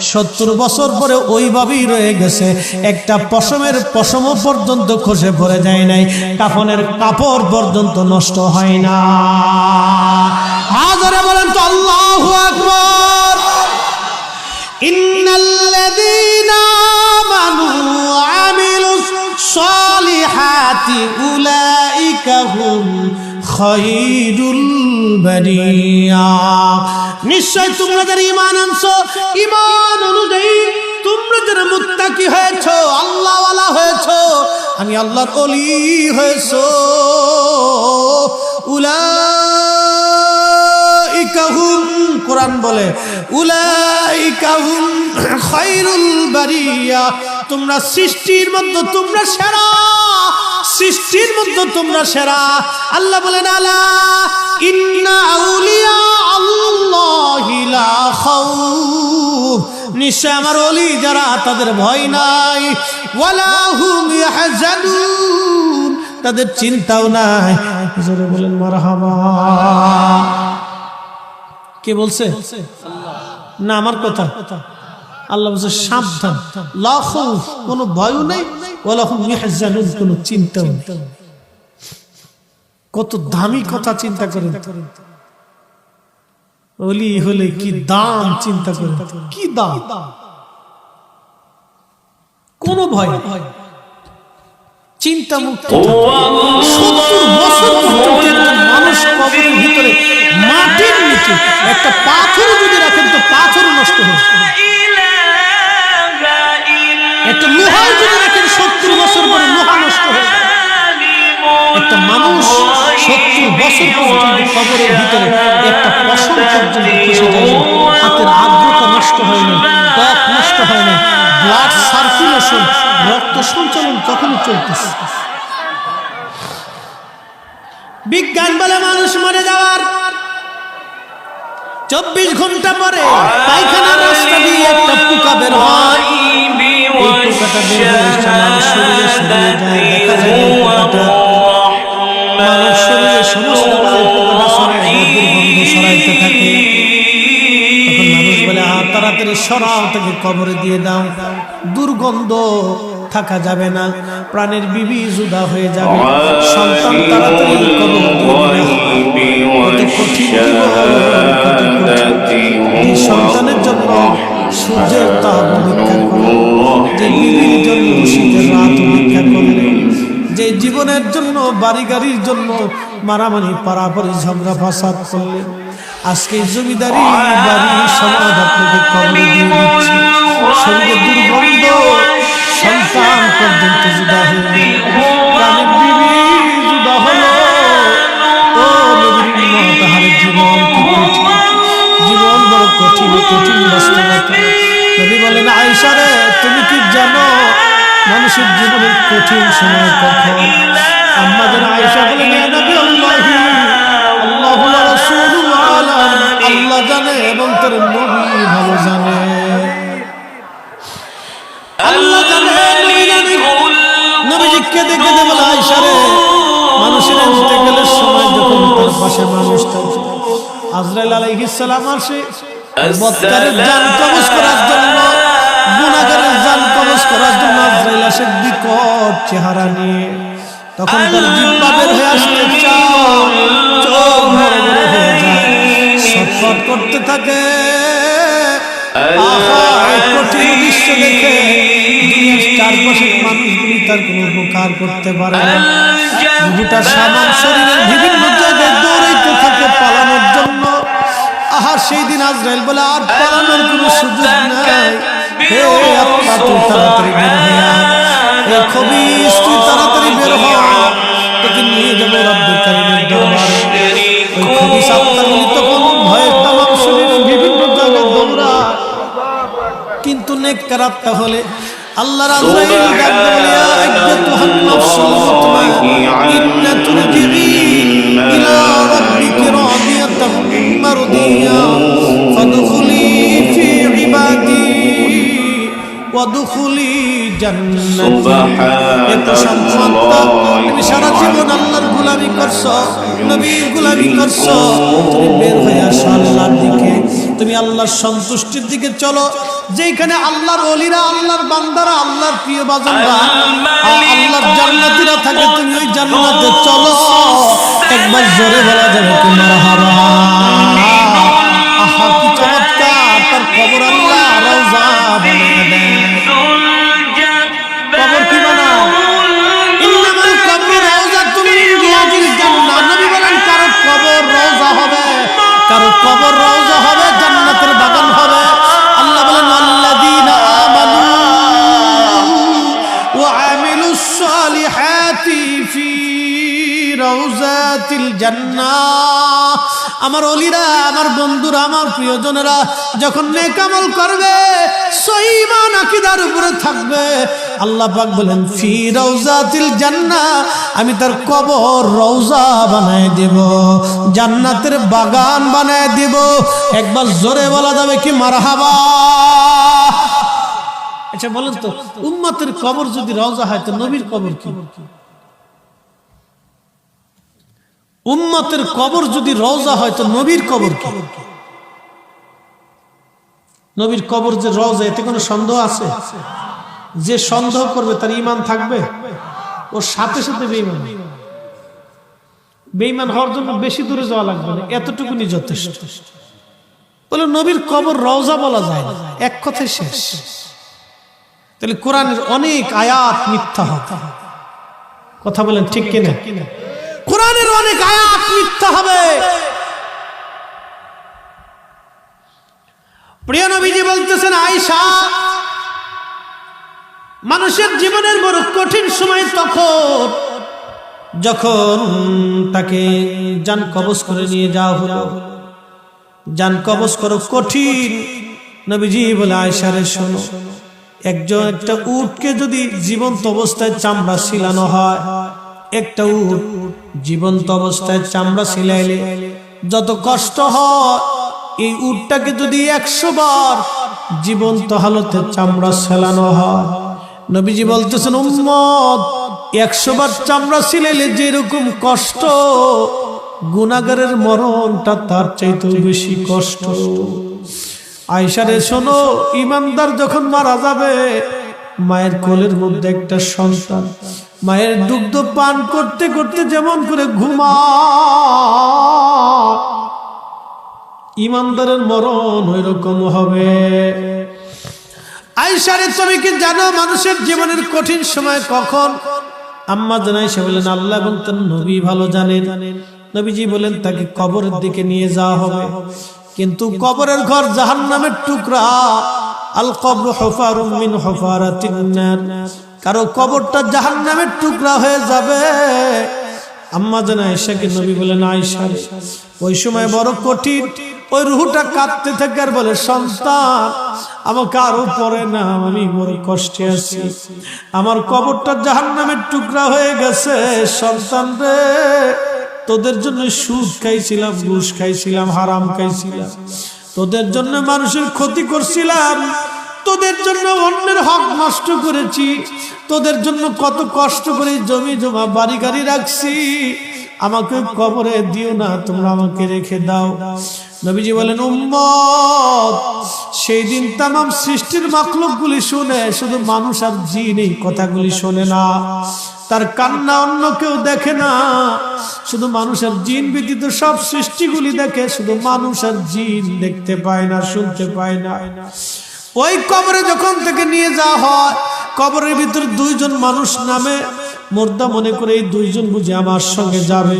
সত্তর বছর পরে ওইভাবেই রয়ে গেছে। একটা পশমের পশম পর্যন্ত খসে পড়ে যায় নাই। কাফনের কাপড় পর্যন্ত নষ্ট হয় না। হাজারে বলেন তো আল্লাহু আকবার। ইন্নাল্লাযীনা আমানু ওয়া আমিলুস সালিহাতি উলাইকা খায়রুল বারিয়া নিশ্চয় তোমরা যারা ঈমান আনছো, ঈমান অনুযায়ী তোমরা যারা মুত্তাকি হয়েছো, আল্লাহওয়ালা হয়েছো, আমি আল্লাহর ওলি হয়েছো। উলা উলাইকাহুম কোরআন বলে উলাইকাহুম খায়রুল বারিয়া তোমরা সৃষ্টির মধ্যে তোমরা সেরা। সৃষ্টির মধ্যে তোমরা সেরা। আল্লাহ বলেন, আলা ইন্না আউলিয়া আল্লাহি লা খাউফ। নিশ্চয় আমার ওলি যারা তাদের ভয় নাই। ওয়ালা হুম ইয়াহজানুন। তাদের চিন্তাও নাই। জোরে বলেন, মারহাবা। কে বলছে? না, আমার কথা। কথা আল্লাহ বলছে সাবধান। লা খাউফ কোনো ভয় নেই কোনো চিন্তাও নেই। কত দামি কথা চিন্তা করেন। অলি হলে কি দাম চিন্তা করেন। কি দাম? কোন ভয় চিন্তা মুক্ত। সত্তর বছর পর্যন্ত মানুষ কবরের ভিতরে মাটির নিচে একটা পাথর যদি রাখেন তো পাথর নষ্ট হবে একটা যদি রাখেন সত্তর বছর পরে লোহা নষ্ট হবে একটা মানুষ সত্তর বছর পর্যন্ত কবরের ভিতরে একটা পর্যন্ত যায়, হাতের আর্দ্রতা নষ্ট হয় ত্বক নষ্ট হয় ব্লাড সার্কুলেশন রক্ত সঞ্চালন চলতেছে বিজ্ঞান বলে মানুষ মরে যাওয়ার চব্বিশ ঘণ্টা পরে পায়খানার রাস্তা দিয়ে একটা পোকা বের হয়। তাড়াতাড়ি সরাও, তাকে কবরে দিয়ে দাও। দুর্গন্ধ থাকা যাবে না, প্রাণের বিবি জুদা হয়ে যাবে। সন্তানের জন্য সূর্যের তাপ যে জীবনের জন্য বাড়ি গাড়ির জন্য মারামারি পারাপারি ঝগড়া ফাসাদ করলে আজকে জমিদারি বাড়ি সমাজ আপনাকে সন্তান পর্যন্ত জুদা হয়ে প্রাণের বিবি জুদা ও উম্মত, জীবন জীবন বড় কঠিন কঠিন বাস্তবতা। নবী বলেন, আয়েশা রে, তুমি কি জানো মানুষের জীবনের কঠিন সময় কখন? আমাদের আয়েশা বলেন নবী আল্লাহি জানে এবং তোর নবী ভালো জানে। আল্লাহ জানে, নবী কেঁদে বলে, আয়েশা রে, মানুষের সময় যখন তার পাশে মানুষ থাকে আজরাইল আলাইহিস সালাম আসে। বৎকারের জান কবজ করার জন্য গুনাহগারের জান কবজ করার জন্য আজরাইল আসে বিকট চেহারা নিয়ে। তখন তার জিহ্বা বের হয়ে আসতে চোখ হয়ে যায়। ছটফট করতে থাকে। কঠিন দৃশ্য দেখে চারপাশের মানুষগুলি তার কোনো উপকার করতে পারে না। সামান শরীরের বিভিন্ন আহা সেই দিন আজরাইল বলে আর পালানোর কোনো সুযোগ নাই। হে আত্মা তুই তাড়াতাড়ি বের। হে খবিস তুই তাড়াতাড়ি বের হ। তোকে নিয়ে যাব রব্বুল কারিমের দরবারে। ওই খবিস আত্মাগুলি তখন ভয়ে তামাম শরীরের বিভিন্ন জায়গায় দৌড়ায় কিন্তু নেককার আত্মা হলে আল্লাহর আজরাইল ডাক দেবে ইয়া আইয়াতুহান নাফসুল ইলা হয়ে আসো আল্লাহর দিকে। তুমি আল্লাহর সন্তুষ্টির দিকে চলো। যেখানে আল্লাহর অলিরা আল্লাহর বান্দারা, আল্লাহর প্রিয় বাজনরা, আল্লাহর জান্নাতিরা থাকে, তুমি ওই জান্নাতে চলো। একবার জোরে বলা যাবে কি মারহাবা। আহা, কি চমৎকার। তার কবর রওজা হবে, কারও কবর রাউজাতিল জান্নাহ। আমার অলিরা, আমার বন্ধুরা, আমার প্রিয়জনেরা যখন নেকামল করবে, সঈমান আকিদার উপরে থাকবে। আল্লাহ পাক বলেন, ফি রওজাতিল জান্নাহ। আমি তার কবর রওজা বানায় দেব, জান্নাতের বাগান বানায় দেব। একবার জোরে বলা যাবে কি মারহাবা? আচ্ছা বলেন তো, উম্মতের কবর যদি রওজা হয়, তো নবীর কবর কি? উম্মতের কবর যদি রওজা হয়, তো নবীর কবর কি? নবীর কবর যে রওজা, এতে কোনো সন্দেহ আছে? যে সন্দেহ করবে, তার ইমান থাকবে? ওর সাথে সাথে বেইমান বেইমান হওয়ার জন্য বেশি দূরে যাওয়া লাগবে না, এতটুকুনি যথেষ্ট। বলে নবীর কবর রওজা বলা যায় না, এক কথায় শেষ। তাহলে কোরআনের অনেক আয়াত মিথ্যা হবে। কথা বলেন ঠিক কিনা? কোরআনের অনেক আয়াত মিথ্যা হবে। প্রিয় নবীজি বলতেছেন আয়সা মানুষের জীবনের বড় কঠিন সময় তখন, যখন তাকে যান কবজ করে নিয়ে যাওয়া হলো। যান কবজ করো কঠিন। নবীজি বলে আয়সারে শোনো, একজন একটা উটকে যদি জীবন্ত অবস্থায় চামড়া শিলানো হয় একটা উট জীবন্ত অবস্থায় চামড়া ছিলাইলে যত কষ্ট হয়, এই উটটাকে যদি একশো বার জীবন্ত হালতে চামড়া সেলানো হয়। নবীজি বলতেছেন, উম্মত, একশো বার চামড়া ছিলাইলে যেরকম কষ্ট গুনাগারের মরণটা তার চাইতে বেশি কষ্ট। আয়সারে শোনো, ইমানদার যখন মারা যাবে, মায়ের কোলের মধ্যে একটা সন্তান মায়ের দুগ্ধ পান করতে করতে যেমন করে ঘুমা। ইমানদারের মরণ ওই রকম হবে তুমি কি জানো মানুষের জীবনের কঠিন সময় কখন? আম্মা জানাই সে বলেন আল্লাহ এবং তার নবী ভালো জানেন। নবীজি বলেন তাকে কবরের দিকে নিয়ে যাওয়া হবে। কিন্তু কবরের ঘর জাহান নামের টুকরা। আল কবর হফারুম মিন হফারাতিন কারও কবরটা জাহান নামের টুকরা হয়ে যাবে। আম্মা যেন আয়সাকে নবী বলেন আয়সা ওই সময় বড় কঠিন। ওই রুহুটা কাঁদতে থাকে আর বলে, সন্তান, আমাকে আরও পরে না আমি বড় কষ্টে আছি। আমার কবরটা জাহান নামের টুকরা হয়ে গেছে, সন্তান রে। তোদের জন্য সুদ খাইছিলাম, ঘুষ খাইছিলাম, হারাম খাইছিলাম। তোদের জন্য মানুষের ক্ষতি করছিলাম তোদের জন্য অন্যের হক নষ্ট করেছি। তোদের জন্য কত কষ্ট করে জমি জমা বাড়ি গাড়ি রাখছি। আমাকে কবরে দিও না, তোমরা আমাকে রেখে দাও। নবীজি বলেন, উম্মত, সেই দিন তাম সৃষ্টির মাকলুক গুলি শুনে, শুধু মানুষ আর জিন এই কথাগুলি শোনে না। তার কান্না অন্য কেউ দেখে না। শুধু মানুষ আর জিন ব্যতীত সব সৃষ্টিগুলি দেখে, শুধু মানুষ আর জিন দেখতে পায় না, শুনতে পায় না। ওই কবরে যখন থেকে নিয়ে যাওয়া হয়, কবরের ভিতরে দুইজন মানুষ নামে। মোর্দা মনে করে এই দুইজন বুঝে আমার সঙ্গে যাবে।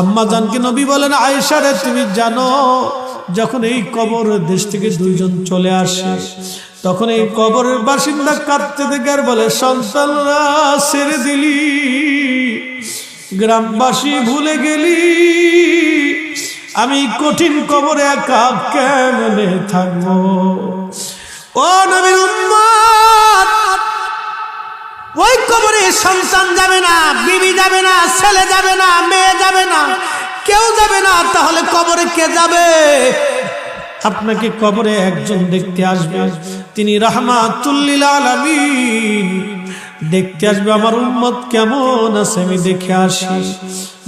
আম্মা জানকে নবী বলেন আয়েশারে তুমি জানো, যখন এই কবর দেশ থেকে দুইজন চলে আসে, তখন এই কবরের বাসিন্দা কাঁদতে দেখে বলে, সন্তানরা ছেড়ে দিলি, গ্রামবাসী ভুলে গেলি, আমি কঠিন কবরে একা কেমনে থাকব? ও নবীর উম্মত, ওই কবরে সন্তান যাবে না, বিবি যাবে না, ছেলে যাবে না, মেয়ে যাবে না, কেউ যাবে না, তাহলে কবরে কে যাবে? আপনাকে কবরে একজন দেখতে আসবে, তিনি রাহমাতুল্লিল আলামিন। দেখতে আসবে, আমার উম্মত কেমন আছে, আমি দেখে আসি।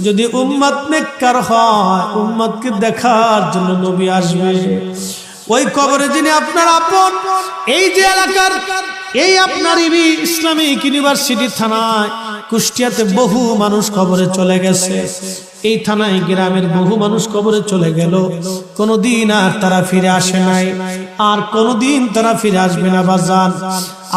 যদি উম্মত নেককার হয়, উম্মতকে দেখার জন্য নবী আসবে। ওই কবরে যিনি আপনার আপন, এই যে এলাকার, এই আপনার ইবি ইসলামিক ইউনিভার্সিটি থানায়, কুষ্টিয়াতে বহু মানুষ কবরে চলে গেছে। এই থানায়, গ্রামের বহু মানুষ কবরে চলে গেল। কোনদিন আর তারা ফিরে আসে নাই। আর কোনদিন তারা ফিরে আসবে না বাজান।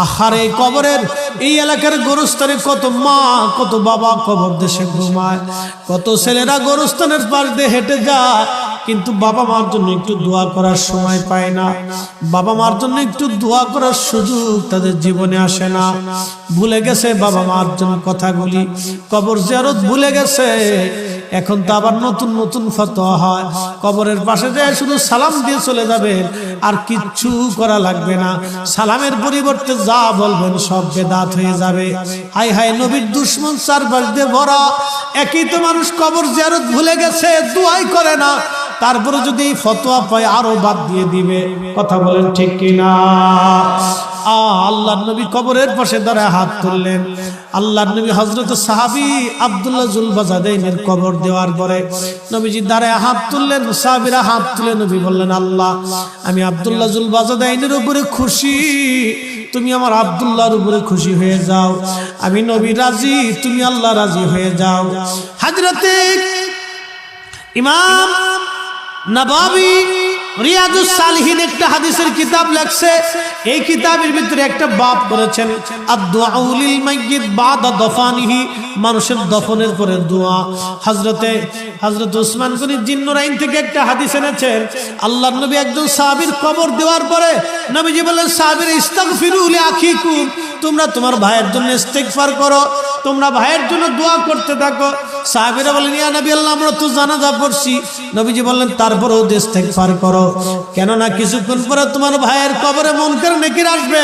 আহারে কবরের এই এলাকার গরুস্থানে কত মা, কত বাবা কবর দেশে ঘুমায়। কত ছেলেরা গরুস্থানের পাশ দিয়ে হেঁটে যায়। কিন্তু বাবা মার জন্য একটু দোয়া করার সময় পায় না। বাবা মার জন্য একটু দোয়া করার সুযোগ তাদের জীবনে আসে না। ভুলে গেছে বাবা মার জন্য কথাগুলি। কবর জিয়ারত ভুলে গেছে। এখন তো আবার নতুন নতুন ফতোয়া হয়। কবরের পাশে যায় শুধু সালাম দিয়ে চলে যাবেন আর কিচ্ছু করা লাগবে না। সালামের পরিবর্তে যা বলবেন সব বেদাত হয়ে যাবে। হাই হাই নবীর দুশ্মন চারপাশ দিয়ে ভরা। একই তো মানুষ কবর জিয়ারত ভুলে গেছে। দুয়াই করে না। তারপরে যদি ফতোয়া পায়, আরও বাদ দিয়ে দিবে। কথা বলেন ঠিক কিনা? আল্লাহ নবী কবরের পাশে দাঁড়ায় হাত তুললেন। আল্লাহ নবী হজরত সাহাবি আবদুল্লাহ জুলবাজাদের কবর দেওয়ার পরে নবীজি দাঁড়ায় হাত তুললেন, সাহাবিরা হাত তুলে নবী বললেন, আল্লাহ, আমি আবদুল্লাহ জুলবাজাদাইনের উপরে খুশি। তুমি আমার আবদুল্লাহর উপরে খুশি হয়ে যাও। আমি নবী রাজি, তুমি আল্লাহ রাজি হয়ে যাও। হাজরতে ইমাম নবাবি রিয়াজুস সালিহিন একটা হাদিসের কিতাব লেখছে। এই কিতাবের ভিতরে একটা বাপ করেছেন মানুষের দফনের পরে দোয়া। হযরতে, হযরত ওসমান গনি জিন্নুরাইন থেকে একটা হাদিস এনেছেন, আল্লাহর নবী একজন সাহাবীর কবর দেওয়ার পরে নবীজি বললেন, সাহাবীর ইস্তাগফিরু লিআখিকুম তোমরা তোমার ভাইয়ের জন্য ইস্তেগফার করো, তোমরা ভাইয়ের জন্য দোয়া করতে থাকো। সাহাবীরা বলেন, ইয়া নবী আল্লাহ আমরা তো জানাজা পড়ছি। নবীজি বললেন, তারপরেও ইস্তেগফার করো। কেননা কিছুক্ষণ পরে তোমার ভাইয়ের কবরে মনকার নেকির আসবে,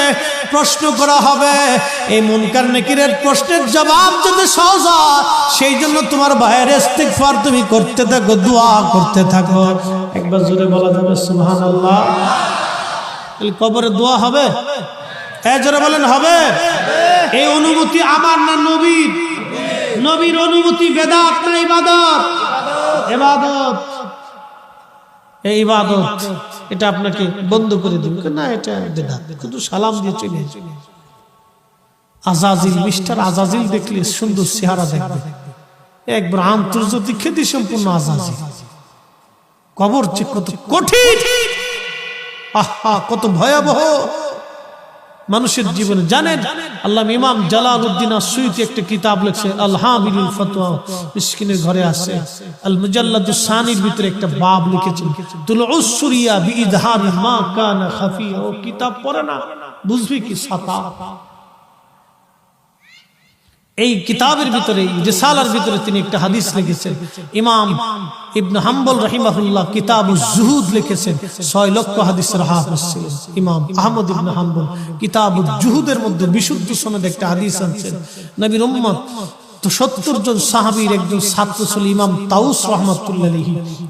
প্রশ্ন করা হবে। এই মনকার নেকিরের প্রশ্নের জবাব যদি সহজ সেই জন্য তোমার ভাইয়ের ইস্তেগফার তুমি করতে থাকো, দোয়া করতে থাকো। একবার জোরে বলা যাবে, সুবহানাল্লাহ। এই কবরে দোয়া হবে? হ্যাঁ বলেন, হবে? এই অনুমতি আমার না নবীর? নবীর অনুমতি বেদাত না ইবাদত? ইবাদত। এই ইবাদত, এটা আপনাকে বন্ধ করে দিবে। না, এটা বেদাত। শুধু সালাম দিয়ে চলে আজাজিল, মিস্টার আজাজিল দেখলে সুন্দর চেহারা দেখবে। একবার আন্তর্জাতিক খ্যাতি সম্পূর্ণ আজাজিল। কবর যে কত কঠিন। আহা, কত ভয়াবহ। মানুষের জীবনে জানেন, আল্লাহ ইমাম জালাল উদ্দিন সুইতি একটা কিতাব লিখছে আল্লাহ ফতোয়া মিসকিনের ঘরে আছে। আল মুজাল্লাদুস সানির ভিতরে একটা বাব লিখেছেন তুল উসুরিয়া খাফিয়া। ও কিতাব পড়ে না, বুঝবি কি সাতা? এই কিতাবের ভিতরে রিসালার ভিতরে তিনি একটা হাদিস লিখেছেন। ইমাম ইবনু হাম্বল রহিমাহুল্লাহ কিতাব জুহুদ লিখেছেন, ছয় লক্ষ হাদিস হাফেজ ইমাম আহমদ ইবনু হাম্বল কিতাব জুহুদের মধ্যে বিশুদ্ধ সনদ একটা হাদিস আনছেন। নবীর তো সত্তর জন সাহাবীর একজন ছাত্র ছিল ইমাম তাউস রহমতুল্লাহি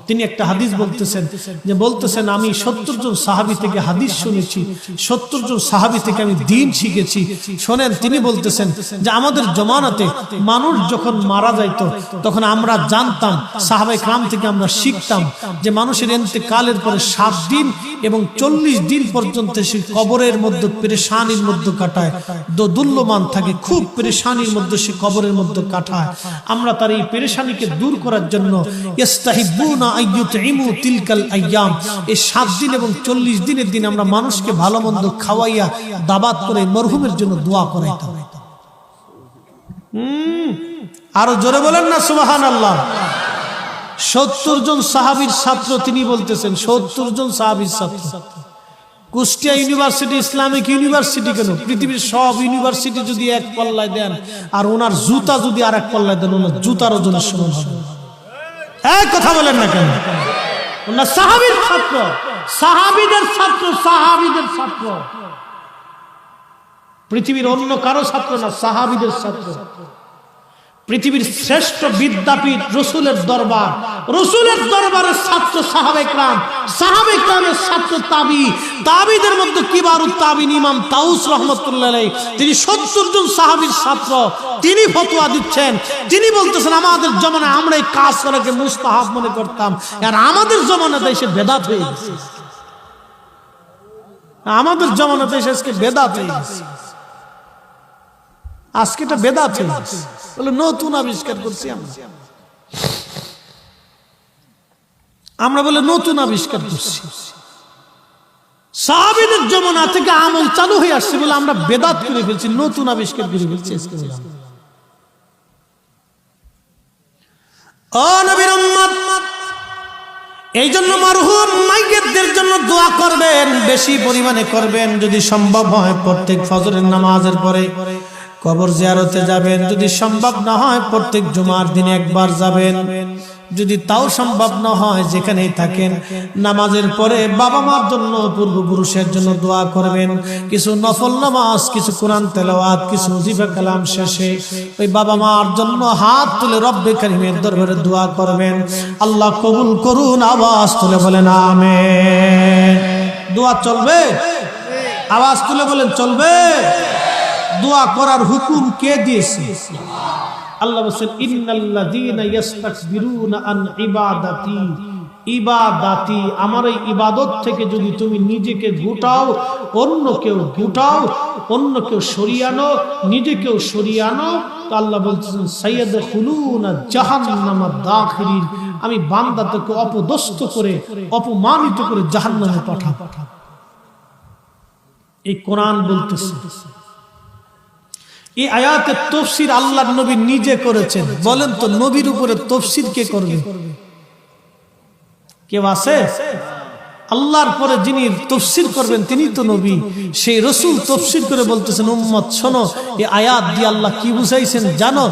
তিনি একটা হাদিস বলতেছেন যে বলতেছেন, আমি সত্তর জন সাহাবী থেকে হাদিস শুনেছি, সত্তর জন সাহাবী থেকে আমি দিন শিখেছি। শোনেন, তিনি বলতেছেন যে আমাদের জমানাতে মানুষ যখন মারা যাইত, তখন আমরা জানতাম সাহাবাই ক্রাম থেকে আমরা শিখতাম যে মানুষের এনতে কালের পরে সাত দিন এবং চল্লিশ দিন পর্যন্ত সে কবরের মধ্যে পেরেশানির মধ্যে কাটায়। দোদুল্যমান থাকে, খুব পেরেশানির মধ্যে সে কবরের মধ্যে কাটায় আমরা তার এই পেরেশানিকে দূর করার জন্য মানুষকে ভালো মন্দ খাওয়াইয়া দাবাত করে মরহুমের জন্য দোয়া আরও জোরে বলেন না সুবাহান আল্লাহ সত্তর জন সাহাবির ছাত্র তিনি বলতেছেন, সত্তর জন সাহাবির ছাত্র। কুষ্টিয়া ইউনিভার্সিটি, ইসলামিক ইউনিভার্সিটি কেন? পৃথিবীর সব ইউনিভার্সিটি যদি এক পাল্লায় দেন, আর ওনার জুতা যদি আর এক পাল্লায় দেন, ওনার জুতার সমান হবে। এক কথা বলেন না কেন? ওনার সাহাবির ছাত্র, সাহাবিদের ছাত্র সাহাবিদের ছাত্র। পৃথিবীর অন্য কারও ছাত্র না, সাহাবিদের ছাত্র। পৃথিবীর শ্রেষ্ঠ বিদ্যাপীঠ রসুলের দরবার। রসুলের দরবারের ছাত্র সাহাবেকরাম, সাহাবেকরামের ছাত্র তাবি। তাবিদের মধ্যে কিবারু তাবিন ইমাম তাউস রহমতুল্লাহ তিনি সত্তর জন সাহাবীর ছাত্র। তিনি ফতোয়া দিচ্ছেন। তিনি বলতেছেন, আমাদের জমানায় আমরা এই কাজ করাকে মুস্তাহাব মনে করতাম। আর আমাদের জমানাতে এসে বেদাত হয়ে গেছে। আমাদের জমানাতে এসে আজকে বেদাত হয়ে গেছে। আজকে এটা হয়ে বলে, নতুন আবিষ্কার করছি আমরা। আমরা বলে, নতুন আবিষ্কার করছি। সাহাবিদের জমানা থেকে আমল চালু হয়ে আসছে বলে আমরা বেদাত করে ফেলছি, নতুন আবিষ্কার করে ফেলছি এই জন্য মারহুম জন্য দোয়া করবেন, বেশি পরিমাণে করবেন, যদি সম্ভব হয় প্রত্যেক ফজরের নামাজের পরে। কবর জিয়ারতে যাবেন। যদি সম্ভব না হয়, প্রত্যেক জুমার দিনে একবার যাবেন। যদি তাও সম্ভব না হয়, যেখানেই থাকেন, নামাজের পরে বাবা মার জন্য, পূর্বপুরুষের জন্য দোয়া করবেন। কিছু নফল নামাজ, কিছু কোরআন তেলাওয়াত, কিছু জিফা কালাম শেষে ওই বাবা মার জন্য হাত তুলে রব্বে কারিমের দরবারে দোয়া করবেন। আল্লাহ কবুল করুন, আওয়াজ তুলে বলেন, আমেন। দোয়া চলবে? আওয়াজ তুলে বলেন, চলবে? দোয়া করার হুকুম কে দিয়েছে? আল্লাহ বলছেন, ইন্নাল্লাযীনা ইস্তাকবিরুনা আন ইবাদাতি। ইবাদাতি আমার এই ইবাদত থেকে যদি তুমি নিজেকে গুটাও অন্য কেউ গুটাও অন্য কেউ সরিয়ানো নিজেকেও সরিয়ানো তো আল্লাহ বলছেন সৈয়দ খুলুনা জাহান্নামা দাখিরিন। আমি বান্দা থেকে অপদস্থ করে, অপমানিত করে জাহান্নামে পাঠাবো। এই কোরআন বলতেছে এই আয়াতের তফসির আল্লাহ নবী নিজে করেছেন। বলেন তো, নবীর উপরে তফসির কে করবে? কেউ আছে? আল্লাহর পরে যিনি তফসির করবেন, তিনি তো নবী। সেই রসুল তফসির করে বলতেছেন, উম্মত, শোনো, এই আয়াত দিয়ে আল্লাহ কি বুঝাইছেন জানো?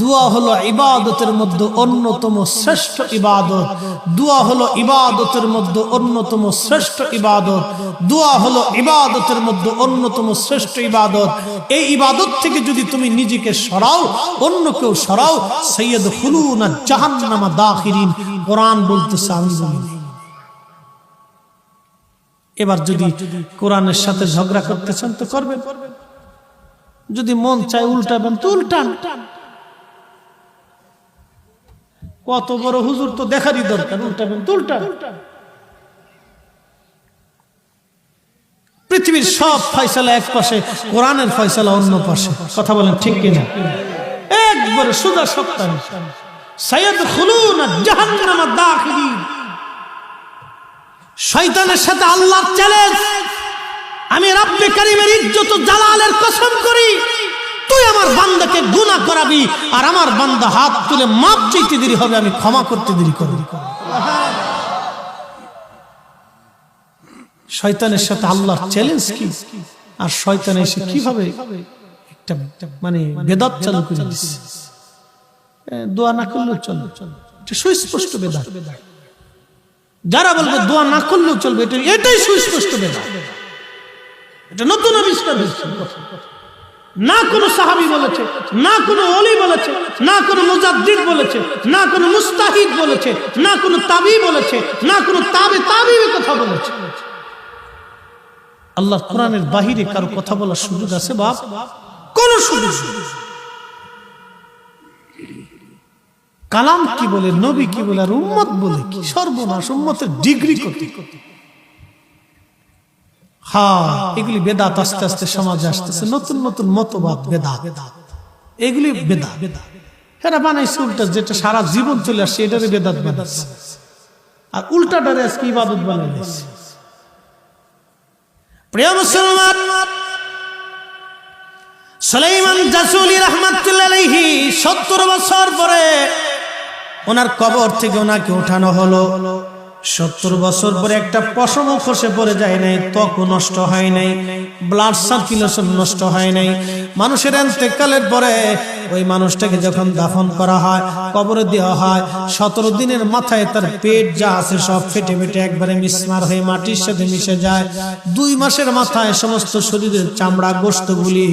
দোয়া হলো ইবাদতের মধ্যে অন্যতম শ্রেষ্ঠ ইবাদত। দোয়া হলো ইবাদতের মধ্যে অন্যতম শ্রেষ্ঠ ইবাদত। দোয়া হলো ইবাদতের মধ্যে অন্যতম শ্রেষ্ঠ ইবাদত। এই ইবাদত থেকে যদি তুমি নিজেকে সরাও, অন্য কেউ সরাও সৈয়দ হুলুনা জাহান্নামা দাখিরিন। কোরআন বলতেছে আমি বলি এবার যদি কোরআনের সাথে ঝগড়া করতে চান তো করবেন। যদি মন চায় উল্টাবেন তো উল্টান। কত বড় হুজুর তো দেখারই দরকার উল্টাবেন তো উল্টান। পৃথিবীর সব ফয়সালা এক পাশে কোরআনের ফয়সালা অন্য পাশে। কথা বলেন ঠিক কিনা? একবারে সুদা সপ্তাহ। শয়তানের সাথে আল্লাহর চ্যালেঞ্জ আমি রাব্বে কারিমের ইজ্জত জালালের কসম করি। তুই আমার বান্দাকে গুনাহ করাবি আর আমার বান্দা হাত তুলে মাপ চাইতে দেরি হবে, আমি ক্ষমা করতে দেরি করবি। শয়তানের সাথে আল্লাহর চ্যালেঞ্জ কি? আর শয়তান এসে কীভাবে একটা মানে বেদাত চালু করে দিচ্ছে দোয়া না করলেও চলবে। সুস্পষ্ট বেদাত। যারা বলবে দোয়া না করলেও চলবে, এটা এটাই সুস্পষ্ট বেদাত। এটা নতুন আবিষ্কার না কোনো সাহাবি বলেছে, না কোনো অলি বলেছে, না কোনো মুজাদ্দিদ বলেছে, না কোনো মুস্তাহিদ বলেছে, না কোনো তাবি বলেছে, না কোনো তাবে তাবি কথা বলেছে। আল্লাহ কোরআনের বাহিরে কারও কথা বলার সুযোগ আছে বাপ? কোন সুযোগ কালাম কি বলে, নবী কি বলে, আর উম্মত বলে কি? সর্বনাশ উম্মতের ডিগ্রি কত? হ্যাঁ এগুলি বেদাত আস্তে আস্তে সমাজে আসতেছে, নতুন নতুন মতবাদ, বেদাত। এগুলি বেদা বেদা বানাইছে উল্টা, যেটা সারা জীবন চলে আসছে এটারে বেদাত বানাচ্ছে আর আজকে ইবাদত বানাইছে প্রিয় মুসলমান, সুলাইমান জাসুলি রহমাতুল্লাহ 70 বছর পরে ওনার কবর থেকে ওনাকে উঠানো হলো। সত্তর বছর পরে একটা পশমও খসে পড়ে যায় নাই ত্বক নষ্ট হয় নাই ব্লাড সার্কুলেশন নষ্ট হয় নাই। মানুষের এন্তেকালের পরে ওই মানুষটাকে যখন দাফন করা হয়, কবরে দেওয়া হয়, সতেরো দিনের মাথায় তার পেট যা আছে সব ফেটে ফেটে একবারে মিসমার হয়ে মাটির সাথে মিশে যায়। দুই মাসের মাথায় সমস্ত শরীরের চামড়া গোস্তগুলি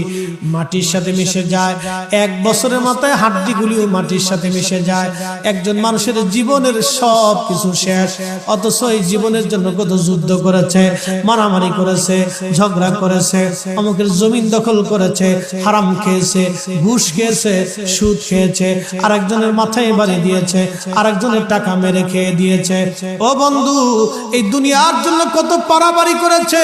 মাটির সাথে মিশে যায়। এক বছরের মাথায় হাড্ডিগুলিও মাটির সাথে মিশে যায়। একজন মানুষের জীবনের সব কিছু শেষ। অথচ এই জীবনের জন্য কত যুদ্ধ করেছে, মারামারি করেছে, ঝগড়া করেছে, অমুকের জমিন দখল করেছে, হারাম খেয়েছে, ঘুষ খেয়েছে, সুদ খেয়েছে, আরেকজনের মাথায় বাড়ি দিয়েছে, আরেকজনের টাকা মেরে খেয়ে দিয়েছে। ও বন্ধু, এই দুনিয়ার জন্য কত পারাবাড়ি করেছে,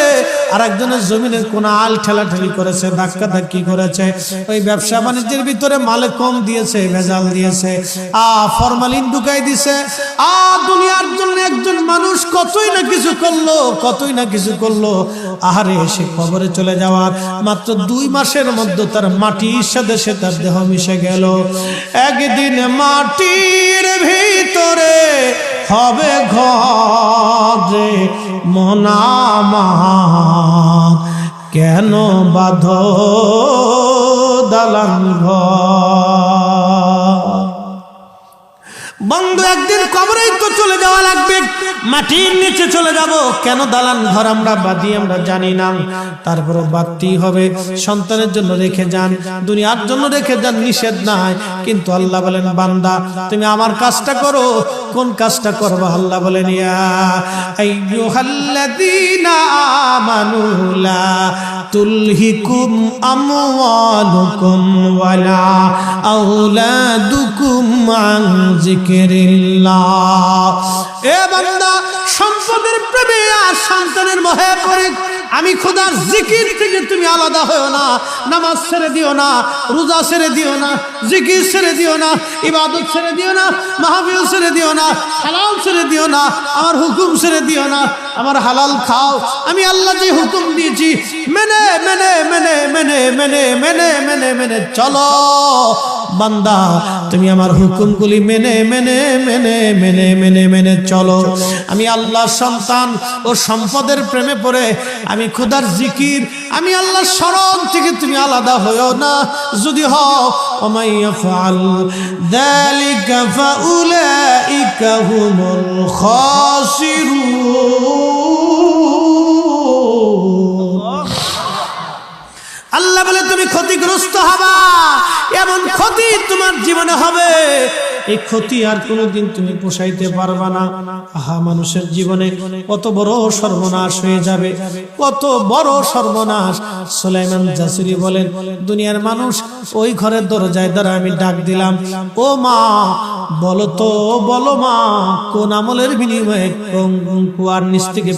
আরেকজনের জমিনের কোন আল ঠেলাঠেলি করেছে ধাক্কা ধাক্কি করেছে। ওই ব্যবসা বাণিজ্যের ভিতরে মালে কম দিয়েছে, ভেজাল দিয়েছে। আ, ফরমালিন ঢুকাই দিছে। আ, দুনিয়ার জন্য একজন মানুষ কতই না কিছু করল, কতই না কিছু করল। আহারে, সে কবরে চলে যাওয়ার মাত্র দুই মাসের মধ্যে তার মাটির সাথে সে তার দেহ মিশে গেল। একদিন মাটির ভিতরে হবে ঘরে মনামার কেন বাধ দালান ঘর? বন্ধু একদিন কবরেই তো চলে যাওয়া লাগবে। মাটির নিচে চলে যাব। কেন দালান ঘর আমরা বাদি আমরা জানি না। তারপরে বাদতেই হবে। সন্তানের জন্য রেখে যান। দুনিয়ার জন্য রেখে যান, নিষেধ নাই। কিন্তু আল্লাহ বলেন, বান্দা, তুমি আমার কাজটা করো। কোন কাজটা করব? আল্লাহ বলেন, ইয়া তুলহিকুম আমওয়ালুকুম ওয়ালা সম্পদের প্রেমে আর সন্তানের মহে পড়ে আমি খোদার জিকির থেকে তুমি আলাদা হও না, নামাজ ছেড়ে দিও না, রোজা ছেড়ে দিও না, জিকির ছেড়ে দিও না, ইবাদত ছেড়ে দিও না মাহবিল ছেড়ে দিও না, হালাল ছেড়ে দিও না, আমার হুকুম ছেড়ে দিও না আমার হালাল খাও আমি আল্লাহ যে হুকুম দিয়েছি মেনে মেনে মেনে মেনে মেনে মেনে মেনে মেনে চলো বান্দা তুমি আমার হুকুমগুলি মেনে মেনে মেনে মেনে মেনে মেনে চলো আমি আল্লাহ সন্তান ও সম্পদের প্রেমে পড়ে আমি খুদার জিকির আমি আল্লাহ স্মরণ থেকে তুমি আলাদা হয়েও না যদি হও ওমাই ইয়াফআল যালিকা ফাউলাইকা হুমুল খাসিরুন আল্লাহ বলে, তুমি ক্ষতিগ্রস্ত হবা। এমন ক্ষতি তোমার জীবনে হবে। এই ক্ষতি আর কোনোদিন তুমি পোষাইতে পারবা না। আহা, মানুষের জীবনে কত বড় সর্বনাশ হয়ে যাবে, কত বড় সর্বনাশ। সুলাইমান জাসুরি বলেন, দুনিয়ার মানুষ ওই ঘরের দরজায় দ্বারা আমি ডাক দিলাম, ও মা, বলো তো, বলো মা, কোন আমলের বিনিময়ে কুয়ার নিচ থেকে